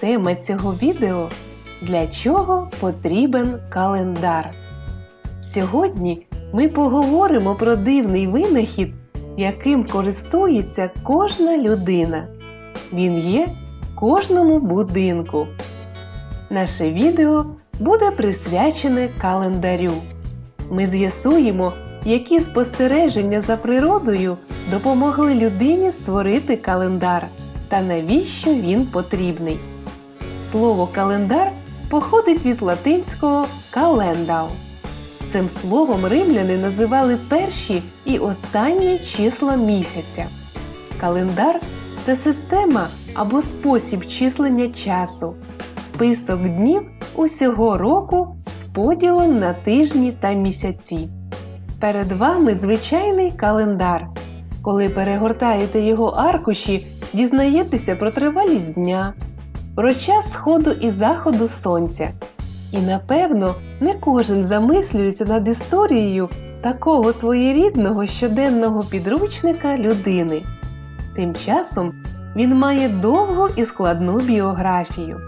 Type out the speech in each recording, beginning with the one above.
Тема цього відео Для чого потрібен календар? Сьогодні ми поговоримо про дивний винахід, яким користується кожна людина. Він є в кожному будинку. Наше відео буде присвячене календарю. Ми з'ясуємо, які спостереження за природою допомогли людині створити календар та навіщо він потрібний. Слово календар походить від латинського календал. Цим словом римляни називали перші і останні числа місяця. Календар це система або спосіб числення часу, список днів усього року з поділом на тижні та місяці. Перед вами звичайний календар. Коли перегортаєте його аркуші, дізнаєтеся про тривалість дня, про час сходу і заходу сонця. І напевно не кожен замислюється над історією такого своєрідного щоденного підручника людини. Тим часом він має довгу і складну біографію.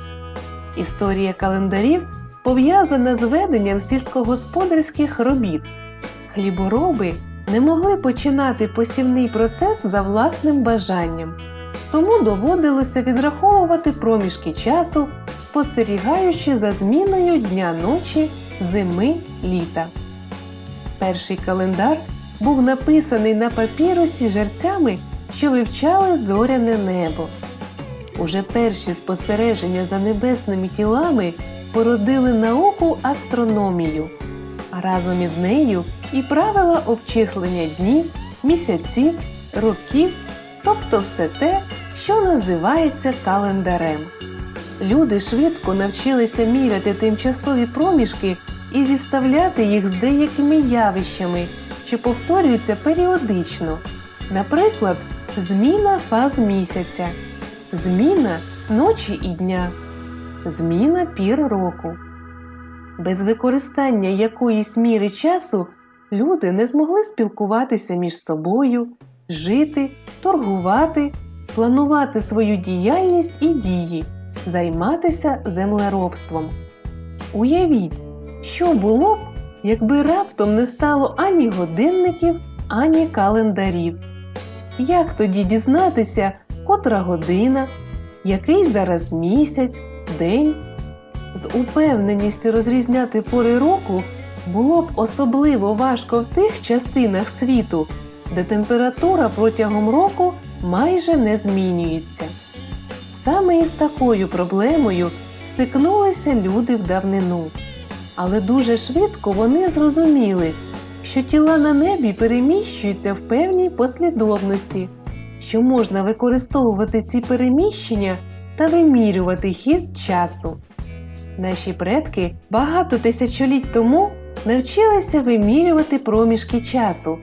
Історія календарів пов'язана з веденням сільськогосподарських робіт. Хлібороби не могли починати посівний процес за власним бажанням, тому доводилося відраховувати проміжки часу, спостерігаючи за зміною дня ночі, зими, літа. Перший календар був написаний на папірусі жерцями, що вивчали зоряне небо. Уже перші спостереження за небесними тілами породили науку астрономію, а разом із нею і правила обчислення днів, місяців, років, тобто все те, що називається календарем. Люди швидко навчилися міряти тимчасові проміжки і зіставляти їх з деякими явищами, що повторюються періодично. Наприклад, зміна фаз місяця, зміна ночі і дня, зміна пір року. Без використання якоїсь міри часу люди не змогли спілкуватися між собою, жити, торгувати, планувати свою діяльність і дії, займатися землеробством. Уявіть, що було б, якби раптом не стало ані годинників, ані календарів. Як тоді дізнатися, котра година, який зараз місяць, день? З упевненістю розрізняти пори року було б особливо важко в тих частинах світу, де температура протягом року майже не змінюється. Саме із такою проблемою стикнулися люди в давнину. Але дуже швидко вони зрозуміли, що тіла на небі переміщуються в певній послідовності, що можна використовувати ці переміщення та вимірювати хід часу. Наші предки багато тисячоліть тому навчилися вимірювати проміжки часу,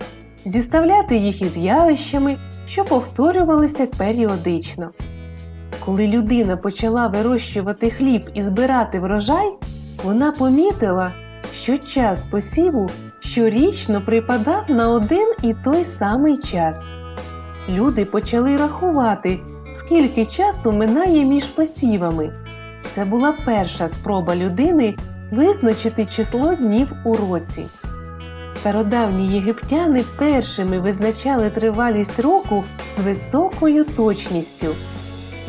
зіставляти їх із явищами, що повторювалися періодично. Коли людина почала вирощувати хліб і збирати врожай, вона помітила, що час посіву щорічно припадав на один і той самий час. Люди почали рахувати, скільки часу минає між посівами. Це була перша спроба людини визначити число днів у році. Стародавні єгиптяни першими визначали тривалість року з високою точністю.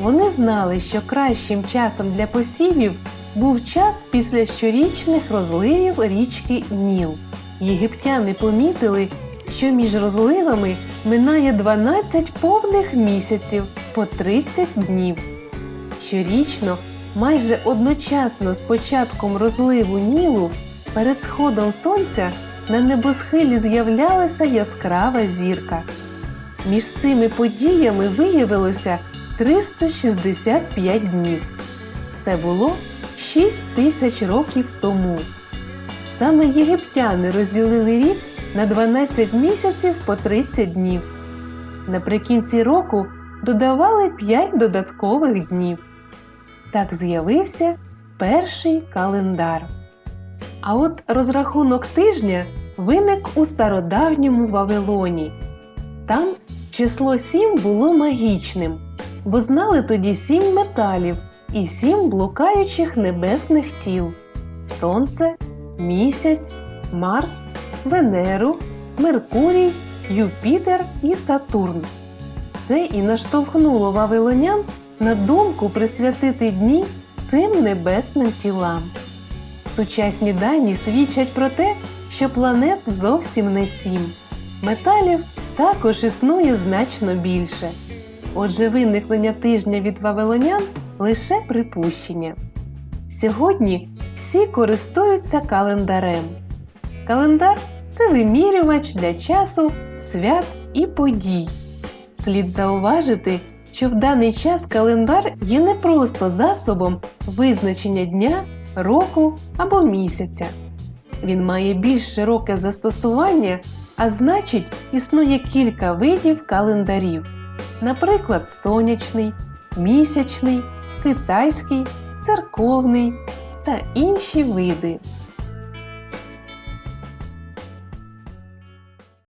Вони знали, що кращим часом для посівів був час після щорічних розливів річки Ніл. Єгиптяни помітили, що між розливами минає 12 повних місяців по 30 днів. Щорічно, майже одночасно з початком розливу Нілу, перед сходом сонця на небосхилі з'являлася яскрава зірка. Між цими подіями виявилося 365 днів. Це було 6 тисяч років тому. Саме єгиптяни розділили рік на 12 місяців по 30 днів. Наприкінці року додавали 5 додаткових днів. Так з'явився перший календар. А от розрахунок тижня виник у стародавньому Вавилоні. Там число 7 було магічним, бо знали тоді сім металів, і сім блукаючих небесних тіл: Сонце, Місяць, Марс, Венеру, Меркурій, Юпітер і Сатурн. Це і наштовхнуло вавилонян на думку присвятити дні цим небесним тілам. Сучасні дані свідчать про те, що планет зовсім не сім. Металів також існує значно більше. Отже, виникнення тижня від вавилонян лише припущення. Сьогодні всі користуються календарем. Календар це вимірювач для часу, свят і подій. Слід зауважити, що в даний час календар є не просто засобом визначення дня, року або місяця. Він має більш широке застосування, а значить, існує кілька видів календарів, наприклад, сонячний, місячний, китайський, церковний та інші види.